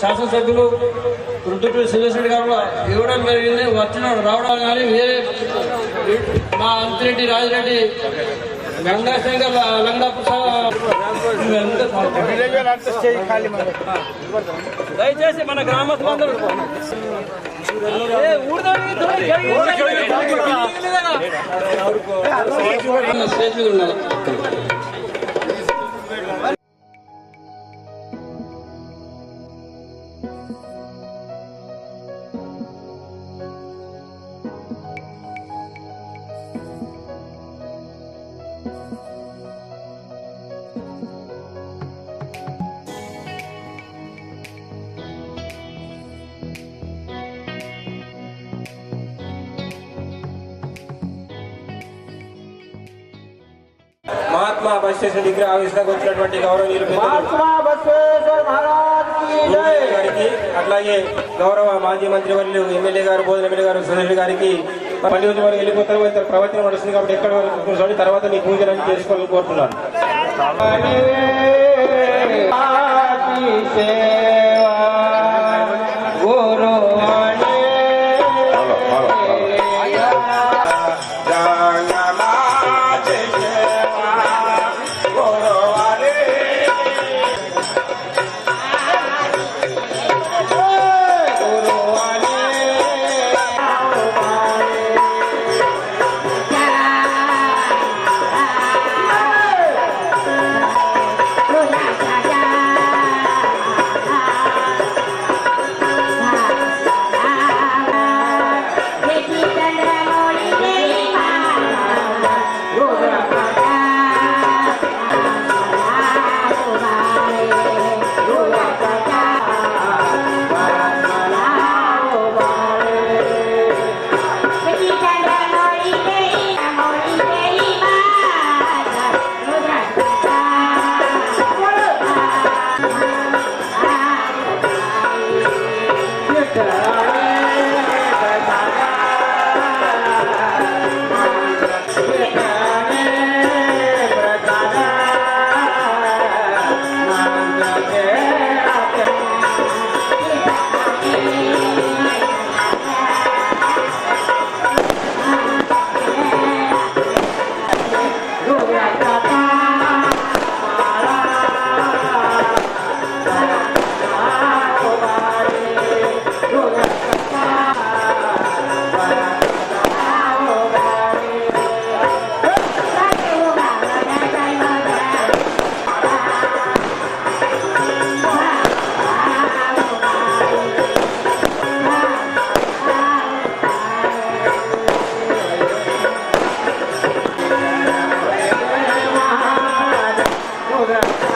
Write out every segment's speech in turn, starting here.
శాసనసభ్యులు రుద్దుపూడి సురేశ్వరి గారు కూడా ఇవ్వడం జరిగింది. వచ్చినాడు రావడం కానీ వేరే మా అంతిరెడ్డి రాజిరెడ్డి లంగా ప్రసాద్ దయచేసి మన గ్రామస్తులందరూ స్టేజ్ మీద ఉండాలి బస్ స్టేషన్ దగ్గర ఆవేశంగా వచ్చినటువంటి గౌరవనీయులు గారికి అట్లాగే గౌరవ మాజీ మంత్రి వర్యులు ఎమ్మెల్యే గారు బోధన ఎమ్మెల్యే గారు సుధీర్ గారికి పల్లి రోజు వరకు వెళ్ళిపోతారు ఇతను ప్రవర్తన నడుస్తుంది కాబట్టి ఎక్కడ వరకు తర్వాత నీ పూజలు చేసుకోవాలని కోరుతున్నాను.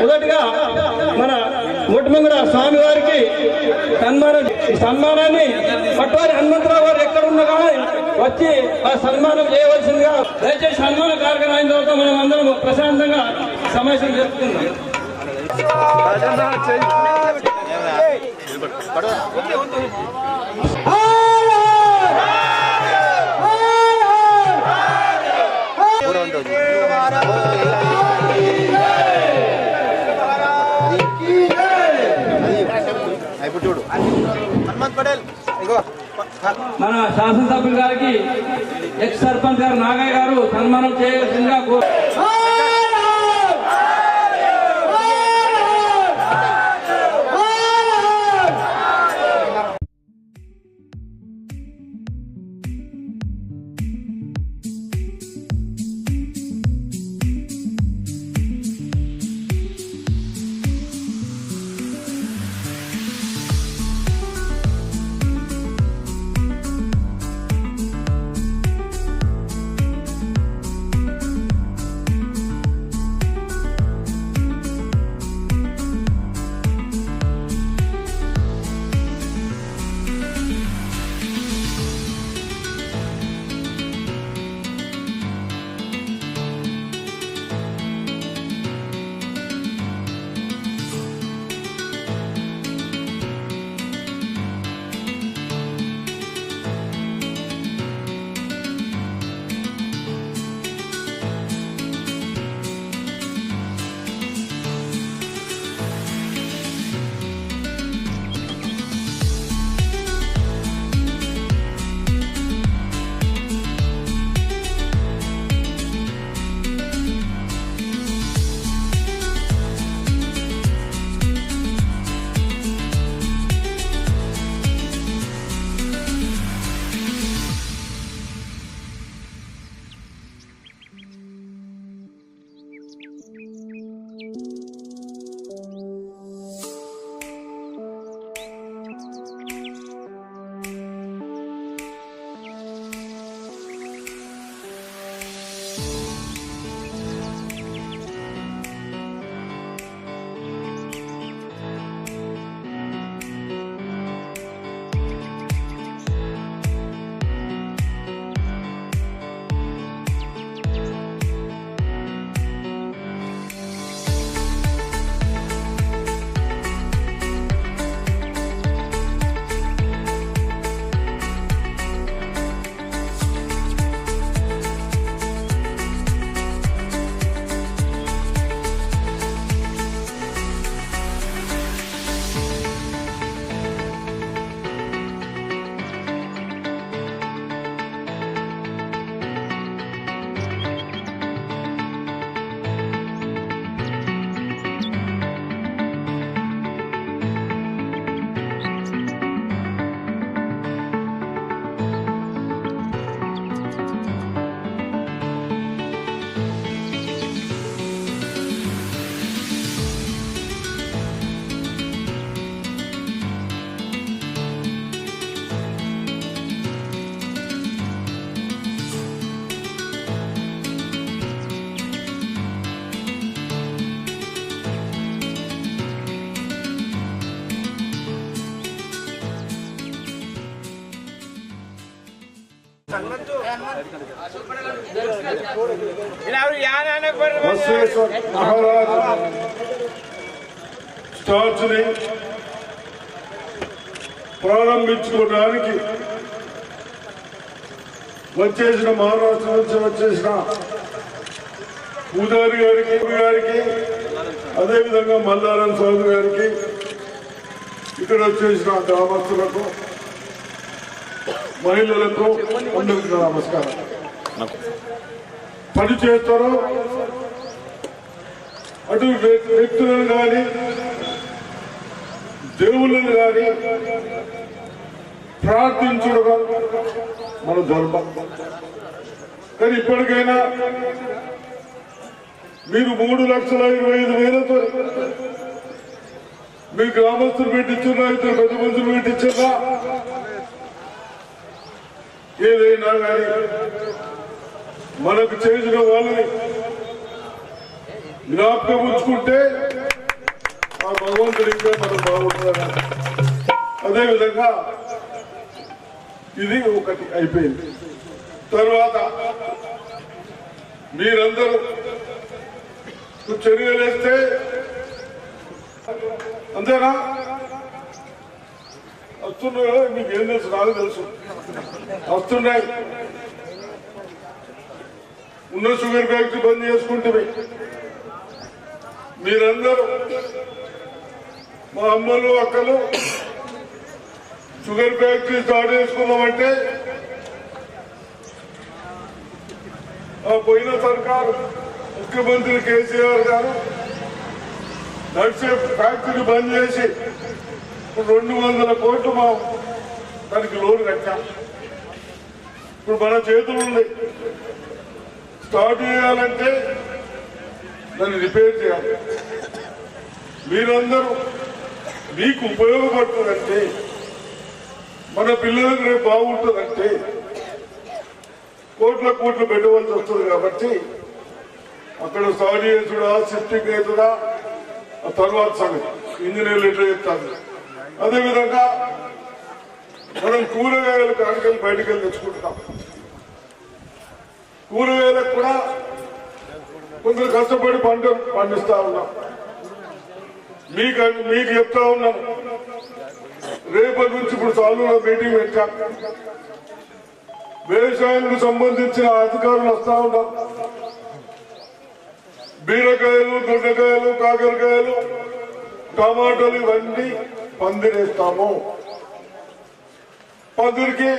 మొదటిగా మన ముట్టుమంగడ స్వామి వారికి సన్మానం సన్మానాన్ని పట్వారి హనుమంతరావు గారు ఎక్కడ ఉన్నా కానీ వచ్చి ఆ సన్మానం చేయవలసిందిగా దయచేసి సన్మాన కార్యక్రమం అయిన తర్వాత మనం అందరం ప్రశాంతంగా సమావేశం జరుపుకుందాం. మన శాసనసభ్యులు గారికి ఎక్స్ సర్పంచ్ గారు నాగయ్య గారు సన్మానం చేయవలసిందిగా కో- బసవేశ్వర ప్రారంభించుకోవడానికి వచ్చేసిన మహారాష్ట్ర నుంచి వచ్చేసిన పూజారి గారికి గారికి అదేవిధంగా మల్లారాయణ స్వామి గారికి ఇక్కడ వచ్చేసిన గ్రామస్తులకు మహిళలకు అందరికీ నమస్కారం. పని చేస్తారో అటు వ్యక్తులను కానీ దేవుళ్ళను కానీ ప్రార్థించడం మన ధర్మం. కానీ ఇప్పటికైనా మీరు మూడు లక్షల ఇరవై ఐదు వేలతో మీ గ్రామస్తులు పెట్టించున్నా ఇద్దరు పెద్ద మనుషులు పెట్టించున్నా ఏదైనా కానీ మనకు చేసిన వాళ్ళని జ్ఞాపకం ఉంచుకుంటే ఆ భగవంతుడు ఇంకా మనం బాగుంటుందని అదేవిధంగా ఇది ఒకటి అయిపోయింది. తర్వాత మీరందరూ చర్యలు వేస్తే అంతేనా? వస్తున్నాయో? మీకు ఏం తెలుసు? నాకు తెలుసు. వస్తున్నాయి. ఉన్న షుగర్ ఫ్యాక్టరీ బంద్ చేసుకుంటే మీరందరూ మా అమ్మలు అక్కలు షుగర్ ఫ్యాక్టరీ స్టార్ట్ చేసుకున్నామంటే ఆ పోయిన సర్కారు ముఖ్యమంత్రి కేసీఆర్ గారు నడిచే ఫ్యాక్టరీ బంద్ చేసి ఇప్పుడు రెండు వందల కోట్లు మా దానికి లోన్ కట్టాం ఇప్పుడు మన చేతులు ఉన్నాయి. స్టార్ట్ చేయాలంటే దాన్ని రిపేర్ చేయాలి. మీరందరూ మీకు ఉపయోగపడుతుందంటే మన పిల్లలకు రేపు బాగుంటుందంటే కోట్ల కోట్లు పెట్టవలసి వస్తుంది కాబట్టి అక్కడ స్టార్ట్ చేసుడా సిఫ్టింగ్ అవుతుందా ఆ తర్వాత సంగతి. ఇంజనీర్లు ఎట్లా చెప్తాను. అదేవిధంగా మనం కూరగాయలు కాడికెళ్ళి బయటకెళ్ళి తెచ్చుకుంటాం. తెచ్చుకుంటున్నాం కూరగాయలకు కూడా కొందరు కష్టపడి పంట పండిస్తా ఉన్నాం. మీకు మీకు చెప్తా ఉన్నాం. రేపటి నుంచి ఇప్పుడు సాలులో మీటింగ్ పెట్టాం. వ్యవసాయానికి సంబంధించిన అధికారులు వస్తా ఉన్నాం బీరకాయలు దొండకాయలు కాకరకాయలు టమాటాలు ఇవన్నీ పందిరేస్తాము. పందిరికి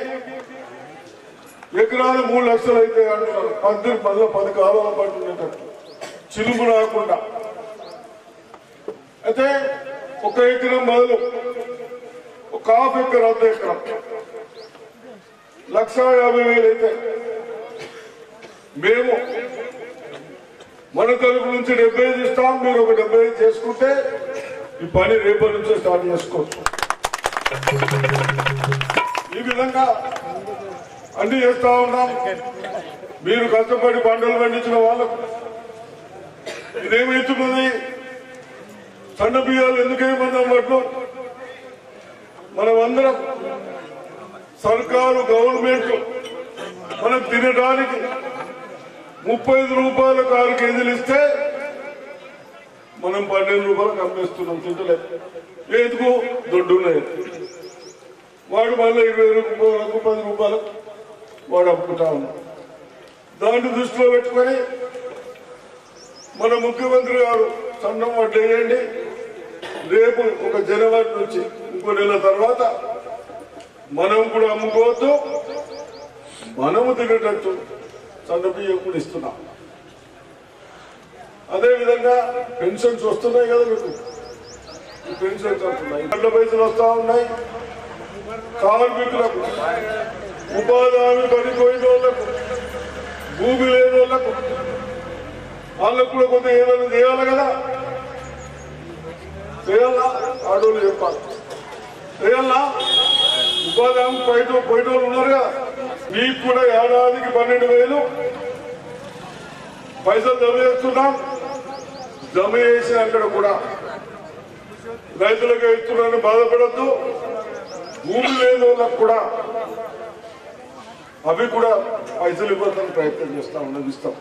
ఎకరాలు మూడు లక్షలు అయితే అంటున్నారు. పందిరి మళ్ళీ పది కాలాల పాటు ఉండేటట్టు చిలుము రాకుండా. అయితే ఒక ఎకరం మొదలు ఒక హాఫ్ ఎకరం అర్ధ ఎకరం. లక్ష యాభై వేలు అయితే మేము మన తరపు నుంచి డెబ్బై ఐదు ఇస్తాం. మీరు ఒక డెబ్బై ఐదు చేసుకుంటే ఈ పని రేపటి నుంచే స్టార్ట్ చేసుకోవచ్చు. ఈ విధంగా అన్ని చేస్తా ఉన్నాం. మీరు కష్టపడి పంటలు పండించిన వాళ్ళకు ఇదేమవుతున్నది సన్న బియ్యాలు ఎందుకేమన్నాం వాటిలో మనమందరం సర్కారు గవర్నమెంట్ మనం తినడానికి ముప్పై ఐదు రూపాయలకు ఆరు కేజీలు ఇస్తే మనం పన్నెండు రూపాయలకు అమ్మేస్తున్నాం తింటలేదు ఎందుకు దొడ్డున్నాయి. వాడు మళ్ళీ ఇరవై రూపాయలకు పది రూపాయలకు వాడు అమ్ముకుంటా ఉన్నాడు దాన్ని దృష్టిలో పెట్టుకొని మన ముఖ్యమంత్రి గారు సన్నం వడ్డేయండి రేపు ఒక జనవరి నుంచి ఇంకో నెల తర్వాత మనం కూడా అమ్ముకోవద్దు. మనము తినేటట్టు సన్నబియ్యం కూడా ఇస్తున్నాం. అదే విధంగా పెన్షన్స్ వస్తున్నాయి కదా మీకు? పెన్షన్స్ వస్తున్నాయి పైసలు వస్తూ ఉన్నాయి. కార్మికులకు ఉపాధి హామీ పడిపోయిన వాళ్ళకు భూమి లేని వాళ్ళకు వాళ్ళకు కూడా కొంత ఏదైనా చేయాలి కదా? చేయాలా? ఆడోళ్ళు చెప్పాలి. చేయాలా? ఉపాధి హామీ బయట బయట వాళ్ళు ఉన్నారు కదా మీకు కూడా ఏడాదికి పన్నెండు వేలు. పైసలు జమ చేస్తున్నాం. జమ చేసిన అక్కడ కూడా. రైతులకు ఇస్తున్నాను బాధపడద్దు. భూమి లేని వాళ్ళకు కూడా అవి కూడా పైసలు ఇవ్వడానికి ప్రయత్నం చేస్తాం ఇస్తాం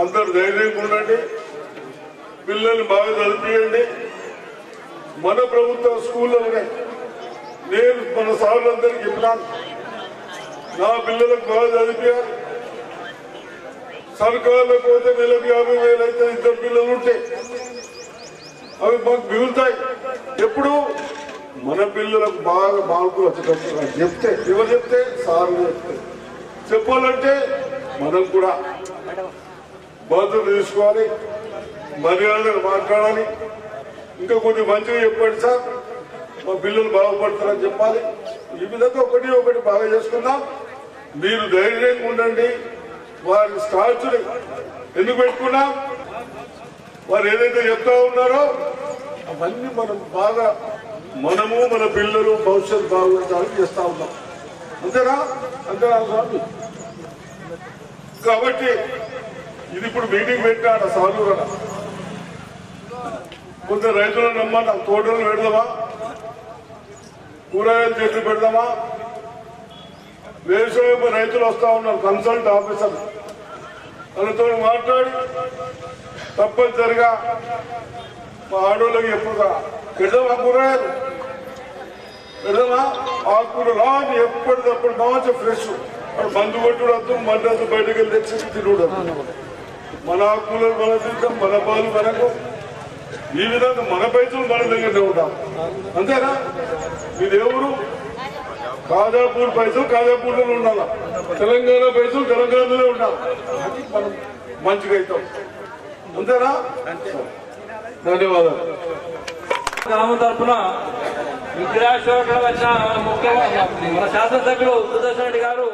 అందరు ధైర్యంగా ఉండండి. పిల్లల్ని బాగా చదివియండి మన ప్రభుత్వ స్కూళ్ళలోనే నేను మన సార్లందరికీ చెప్పినాను. నా పిల్లలకు బాగా చదివియాలి సర్కార్లో పోతే నెలకు యాభై వేలు అయితే ఇద్దరు పిల్లలు ఉంటే అవి మాకు మిగులుతాయి. ఎప్పుడు మన పిల్లలకు బాగా మార్కులు వచ్చేటప్పుడు చెప్తే ఎవరు చెప్తే? సార్ చెప్తే. చెప్పాలంటే మనం కూడా బాధ్యత తీసుకోవాలి మర్యాదలు మాట్లాడాలి. ఇంకా కొద్ది మంచిగా చెప్పండి సార్. మా పిల్లలు బాగుపడతారని చెప్పాలి. ఈ విధంగా ఒకటి ఒకటి బాగా చేసుకుందాం. మీరు ధైర్యంగా ఉండండి. వారి స్టాచ్యుని ఎందుకు పెట్టుకున్నాం? వారు ఏదైతే చెప్తా ఉన్నారో అవన్నీ మనం బాగా మనము మన పిల్లలు భవిష్యత్తు బాగుంటానికి చేస్తా ఉన్నాం. అంతేనా? అంతేనా స్వామి? కాబట్టి ఇది ఇప్పుడు మీటింగ్ పెట్టాడు కదా. కొంత రైతులను నమ్మన్నా తోటలు పెడదామా? కూరగాయల చెట్లు పెడదామా? వ్యవసాయం రైతులు వస్తా ఉన్నారు కన్సల్ట్ ఆఫీసర్. వాళ్ళతో మాట్లాడి తప్పనిసరిగా మా ఆడోళ్ళకి ఎప్పుడు పెడదామా కూరగాయలు. పెడదామా? ఆకుకూరలు అని ఎప్పటికప్పుడు మంచి ఫ్రెష్ వాడు మందు కొట్టుడు వద్దు మందు బయటకు వెళ్ళి తెచ్చి తిరుగుడు మన ఆకుకూరలు మన తింటాం మన పాలు మనకు. ఈ విధంగా మన పైసలు మన దగ్గరనే ఉంటాం. అంతేనా? ఇది ఎవరు కాజాపూర్ పైసలు కాజాపూర్లో ఉండాలి? తెలంగాణ పైసలు తెలంగాణలో ఉండాలి? మనం మంచిగా అవుతాం. అంతేనా? ధన్యవాదాలు. గ్రామం తరఫున విగ్రహాశోకం వచ్చిన ముఖ్యమైన మన శాసనసభ్యులు సుదర్శన్ రెడ్డి గారు